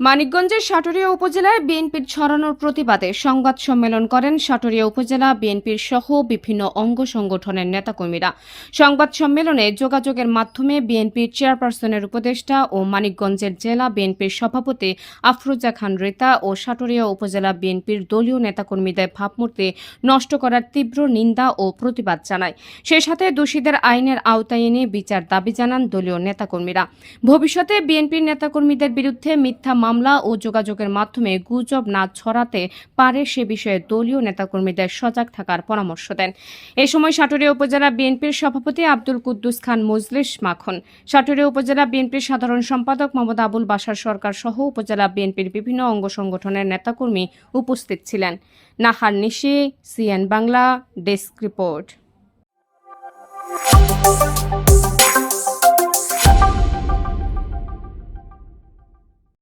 মানিকগঞ্জের সাটুরিয়া উপজেলায় বিএনপির ছড়ানোর প্রতিবাদে সংবাদ সম্মেলন করেন সাটুরিয়া উপজেলা বিএনপির সহ বিভিন্ন অঙ্গ সংগঠনের নেতাকর্মীরা। সংবাদ সম্মেলনে যোগাযোগের মাধ্যমে বিএনপির চেয়ারপারসনের উপদেষ্টা ও মানিকগঞ্জের জেলা বিএনপির সভাপতি আফরোজা খান রেতা ও সাটুরিয়া উপজেলা বিএনপির দলীয় নেতাকর্মীদের ভাবমূর্তি নষ্ট করার তীব্র নিন্দা ও প্রতিবাদ জানায়। সেই সাথে দোষীদের আইনের আওতায় এনে বিচার দাবি জানান দলীয় নেতাকর্মীরা। ভবিষ্যতে বিএনপির নেতাকর্মীদের বিরুদ্ধে মিথ্যা মামলা ও যোগাযোগের মাধ্যমে গুজব না ছড়াতে পারে সে বিষয়ে দলীয় নেতাকর্মীদের সজাগ থাকার পরামর্শ দেন। এ সময় সাটুরিয়া উপজেলা বিএনপির সভাপতি আব্দুল কুদ্দুস খান মজলিস মাখন। সাটুরিয়া উপজেলা বিএনপির সাধারণ সম্পাদক মোহাম্মদ আবুল বাসার সরকার সহ উপজেলা বিএনপির বিভিন্ন অঙ্গ সংগঠনের নেতাকর্মী উপস্থিত ছিলেন। Nahar Nishi, CN Bangla, desk report.